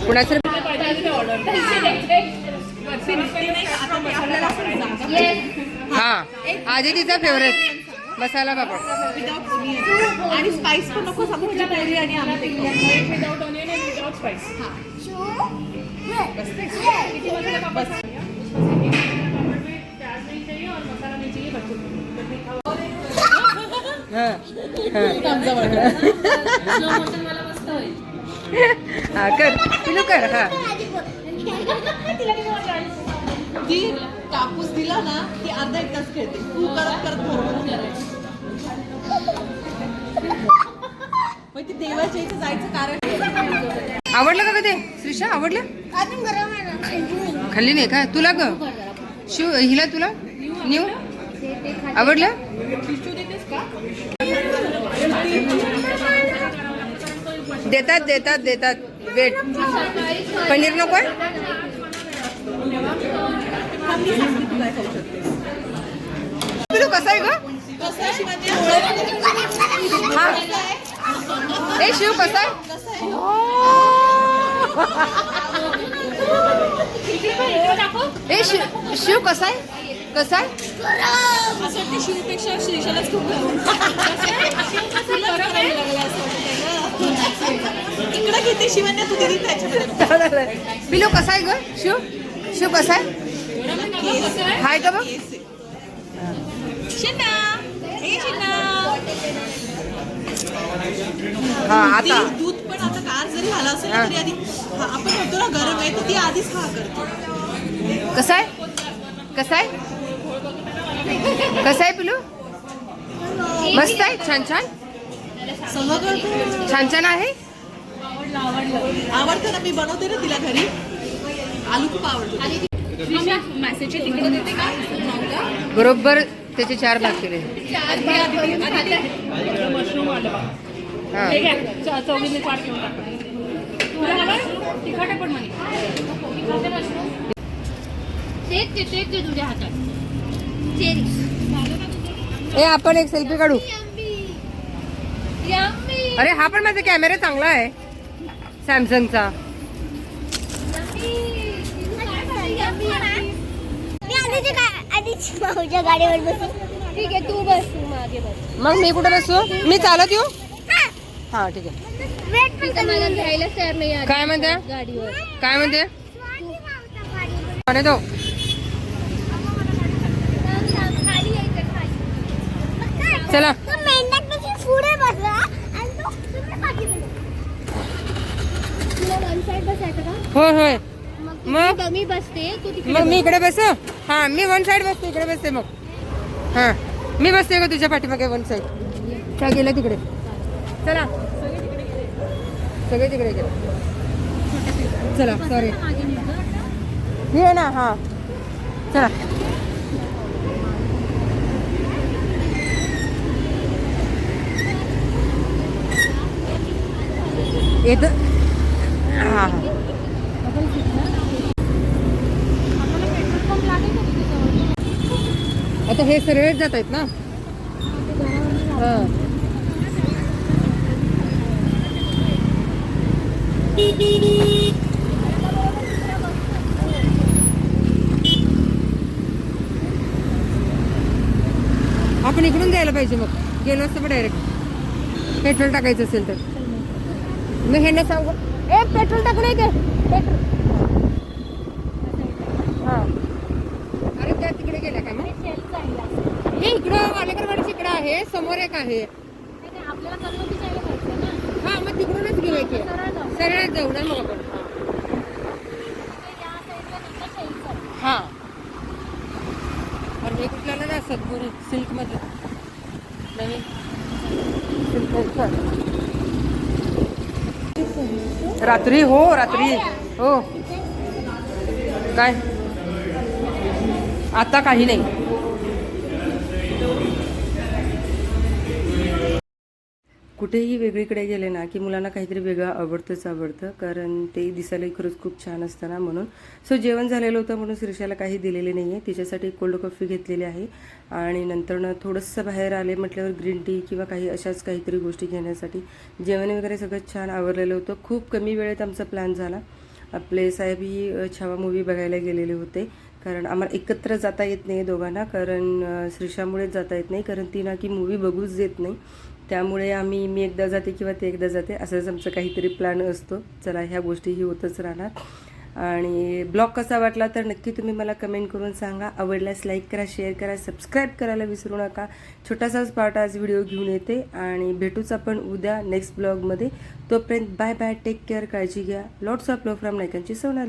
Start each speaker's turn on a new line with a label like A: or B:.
A: कुणाचं हा. आधी तिचा favourite masala papad
B: without onion आणि स्पाइस पण नको सांगू. पोरी आणि आम्ही
C: without onion and without spice
A: हा हा. कर. पिलू कर हा.
B: ती कापूस दिला ना ती अर्धा एक तास खेळते. तू करत करत मग ती देवाच्या इथे जायचं कारण
A: आवडलं का ग ते श्रीषा आवडलं खाल्ली नाही का? तुला ग? शिव हिला तुला? न्यू आवडलं? देतात देतात देतात वेट पनीर नको कसं ग
B: कसं आहे शिवाजी
A: हा? शिव, कसं आहे? शिव, कसा आहे? कसा आहे?
B: असं वाटतं शिवपेक्षा श्रीशालाच खूप इकडे घेते शिवण्या तू दिली
A: पिलो कसा आहे ग? शिव? शिव कसा आहे? हाय का बघ? हा आता.
B: दूध पण आता कार जरी झाला असेल तरी आधी हा, आपण म्हणतो ना गरम आहे तर ती आधीच हा करते.
A: कसा आहे? कसा आहे? कसा आहे पिलू? मस्त आहे? छान छान? छान छान आहे?
B: आवडतं ना मी बनवते ना तिला घरी. आलू खूप आवडतो.
A: बरोबर त्याचे चार भाग केले.
D: तेच ते तेच ते तुझ्या हातात. चेरी
A: ए आपण एक सेल्फी काढू.
D: यम्मी.
A: अरे हा पण माझा कॅमेरा चांगला आहे. सॅमसंगचा
D: मी आधीची काय आधीची भाऊच्या गाडीवर बसू ठीक आहे तू बस तू मागे बस.
A: मग मी कुठे बसू? मी चालत येऊ? हा. ठीक आहे. काय म्हणते?
D: गाडीवर.
A: काय म्हणते? तो?
D: का?
A: होय होय.
D: मग मी बसते
A: मग मी इकडे बसू? हा मी वन साइड बसते इकडे बसते मग. हा मी बसते का तुझ्या पाठीमागे वन साइड काय गेलं तिकडे. चला. सगळे तिकडे गेले. चला सॉरी आहे ना हा. चला. येत. हां. आता हे सरळ जात आहेत ना? आपण इकडून द्यायला पाहिजे मग. गेलो असतं पण डायरेक्ट पेट्रोल टाकायचं असेल तर. मी हे सांगू. ए पेट्रोल टाकून आहे ते पेट्रोल. हा. अरे त्या तिकडे गेल्या काय मग हे इकडं वालेकरवाडीच्या इकडं आहे समोर एक आहे.
D: आपल्याला करवती जायला
A: हा मग तिकडूनच घेऊया की
D: सरळ जाऊ.
A: ना मग आपण.
D: या
A: हा. आणि हे कुठलं ना सद्गुरू सिल्क नवीन. सिल्क रात्री हो रात्री. हो. काय? आता काही नाही.
E: कुठेही वेगळीकडे गेले ना की मुलांना काहीतरी वेगळं आवडतंच आवडतं कारण ते दिसायलाही खरंच खूप छान असताना म्हणून. सो जेवण झालेलं होतं म्हणून श्रीषाला काही दिलेले नाही आहे तिच्यासाठी कोल्ड कॉफी घेतलेली आहे. आणि नंतरनं थोडंसं बाहेर आले म्हटल्यावर ग्रीन टी किंवा काही अशाच काहीतरी गोष्टी घेण्यासाठी. जेवण वगैरे सगळं छान आवडलेलं होतं. खूप कमी वेळेत आमचा प्लॅन झाला. आपले साहेबही ही छावा मूवी बघायला गेलेले होते. कारण आम्हाला एकत्र जाता येत नाही दोघांना कारण श्रीषामुळेच जाता येत नाही. कारण ती ना की मूवी बघूच देत नाही. त्यामुळे आम्ही मी एकदा जाते किंवा ते एकदा जाते असंच आमचं काहीतरी प्लॅन असतो. चला ह्या गोष्टीही होतच राहणार. आणि ब्लॉग कसा वाटला तर नक्की तुम्ही मला कमेंट करून सांगा. आवडल्यास लाईक करा शेअर करा सबस्क्राईब करायला विसरू नका. छोटासाच पार्ट आज व्हिडिओ घेऊन येते आणि भेटूच आपण उद्या नेक्स्ट ब्लॉगमध्ये तोपर्यंत बाय बाय टेक केअर काळजी घ्या. लॉट्स ऑफ लव फ्रॉम नायकांची. सोनाली.